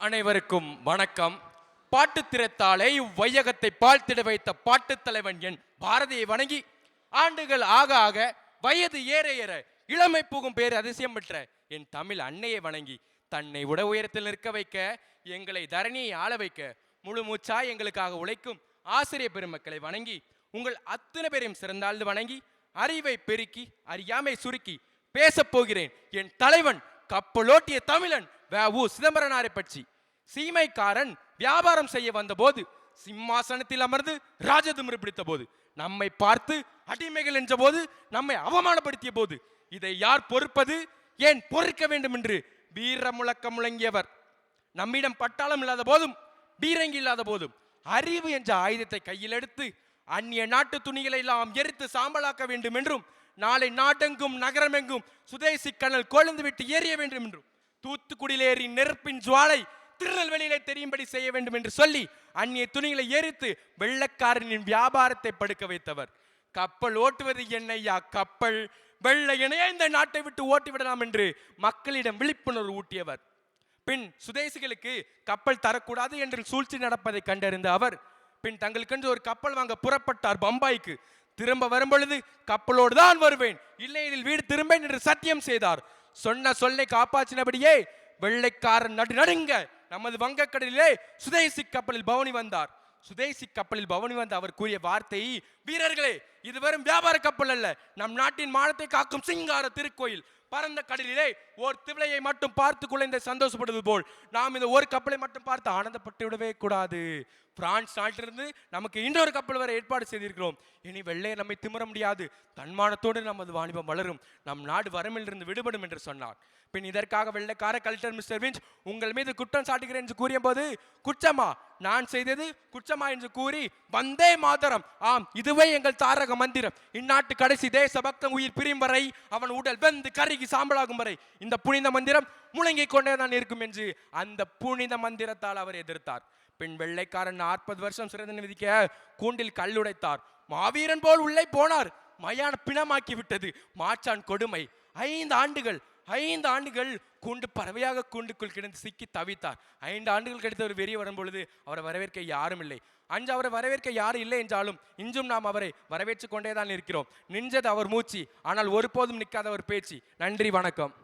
அனைவருக்கும் வணக்கம். பாட்டு திறத்தாலே இவ்வையகத்தை பாழ்த்திட வைத்த பாட்டு தலைவன் என் பாரதியை வணங்கி ஆண்டுகள் ஆக ஆக வயது ஏற ஏற இளமை புகும் பேர் அதிசயம் பெற்ற என் தமிழ் அன்னையை வணங்கி தன்னை உட உயரத்தில் நிற்க வைக்க எங்களை தரணியை ஆள வைக்க முழு மூச்சா எங்களுக்காக உழைக்கும் ஆசிரியர் பெருமக்களை வணங்கி உங்கள் அத்தனை பேரையும் சிறந்தாழ்ந்து வணங்கி அறிவை பெருக்கி அறியாமை சுருக்கி பேசப் போகிறேன். என் தலைவன் கப்பலோட்டிய தமிழன் வ உ சிதம்பரனாரை பற்றி. சீமைக்காரன் வியாபாரம் செய்ய வந்தபோது சிம்மாசனத்தில் அமர்ந்து ராஜதுமிரு பிடித்த போது நம்மை பார்த்து அடிமைகள் என்ற போது நம்மை அவமானப்படுத்திய போது இதை யார் பொறுப்பது? ஏன் பொறுக்க வேண்டும் என்று வீர முழக்கம் முழங்கியவர். நம்மிடம் பட்டாளம் இல்லாத போதும் பீரங்கி இல்லாத போதும் அறிவு என்ற ஆயுதத்தை கையில் எடுத்து அந்நிய நாட்டு துணிகளை எல்லாம் எரித்து சாம்பலாக்க வேண்டும் என்றும் நாளை நாடெங்கும் நகரமெங்கும் சுதேசி கனல் கொழுந்து விட்டு எரிய வேண்டும் என்றும் தூத்துக்குடியிலேறி நெருப்பின் ஜுவாலை திருநெல்வேலியிலே தெரியும்படி செய்ய வேண்டும் என்று சொல்லி அந்நிய துணிகளை எரித்து வெள்ளக்காரனின் வியாபாரத்தை படுக்க வைத்தவர். கப்பல் ஓட்டுவது என்னையா கப்பல். வெள்ளையனையே இந்த நாட்டை விட்டு ஓட்டி விடலாம் என்று மக்களிடம் விழிப்புணர்வு ஊட்டியவர். பின் சுதேசிகளுக்கு கப்பல் தரக்கூடாது என்று சூழ்ச்சி நடப்பதை கண்டறிந்த அவர் பின் தங்களுக்கென்று ஒரு கப்பல் வாங்க புறப்பட்டார் பம்பாய்க்கு. திரும்ப வரும்பொழுது கப்பலோடு தான் வருவேன். இல்லையெனில் வீடு திரும்பேன் என்று சத்தியம் செய்தார். சொன்ன சொல்லை காப்பாற்றினபடியே வெள்ளைக்காரன் நடு நடுங்க நமது வங்கக்கடலிலே சுதேசி கப்பலில் பவனி வந்தார். சுதேசி கப்பலில் பவனி வந்த அவர் கூறிய வார்த்தை வீரர்களே இது வெறும் வியாபார கப்பல் அல்ல. நம் நாட்டின் மானத்தை காக்கும் சிங்கார திருக்கோயில். பரந்த கடலிலே ஓர் திவலையை மட்டும் பார்த்து குலைந்த சந்தோஷப்படுவது போல். நாம் இந்த ஒரு கப்பலை மட்டும் பார்த்து ஆனந்தப்பட்டு விடவே கூடாது. பிரான்ஸ் நாட்டிலிருந்து நமக்கு இன்னொரு கப்பல் வர ஏற்பாடு செய்திருக்கிறோம். இனி வெள்ளையை நம்மை திமிர முடியாது. தன்மானத்தோடு நமது வாணிபம் வளரும். நம் நாடு வரமிலிருந்து விடுபடும் என்று சொன்னார். பின் இதற்காக வெள்ளைக்கார கல்டர் மிஸ்டர் விஞ்ச் உங்கள் மீது குற்றம் சாட்டுகிறேன் என்று கூறிய போது குற்றமா? நான் செய்தது குற்றமா? என்று கூறி வந்தே மாதரம். ஆம் இதுவே எங்கள் தாரக மந்திரம். இந்நாட்டு கடைசி தேசபக்தன் உயிர் பிரியும் வரை அவன் உடல் வெந்து கருகி சாம்பலாகும் வரை இந்த புனித மந்திரம் முழங்கிக் கொண்டே தான் இருக்கும் என்று அந்த புனித மந்திரத்தால் அவர் எதிர்த்தார். பின் வெள்ளைக்காரன் நாற்பது வருஷம் சிறந்த விதிக்க கூண்டில் கல்லுடைத்தார் மாவீரன் போல் உள்ளே போனார். மயான பிணமாக்கி விட்டது. மாச்சான் கொடுமை. ஐந்து ஆண்டுகள் ஐந்து ஆண்டுகள் கூண்டு பறவையாக கூண்டுக்குள் கிடந்து சிக்கி தவித்தார். ஐந்து ஆண்டுகள் கிடைத்த ஒரு வெறி வரும்பொழுது அவரை வரவேற்க யாரும் இல்லை. அன்று அவரை வரவேற்க யாரும் இல்லை என்றாலும் இன்றும் நாம் அவரை வரவேற்று கொண்டே தான் இருக்கிறோம். நின்றது அவர் மூச்சு ஆனால் ஒருபோதும் நிற்காத ஒரு பேச்சு. நன்றி வணக்கம்.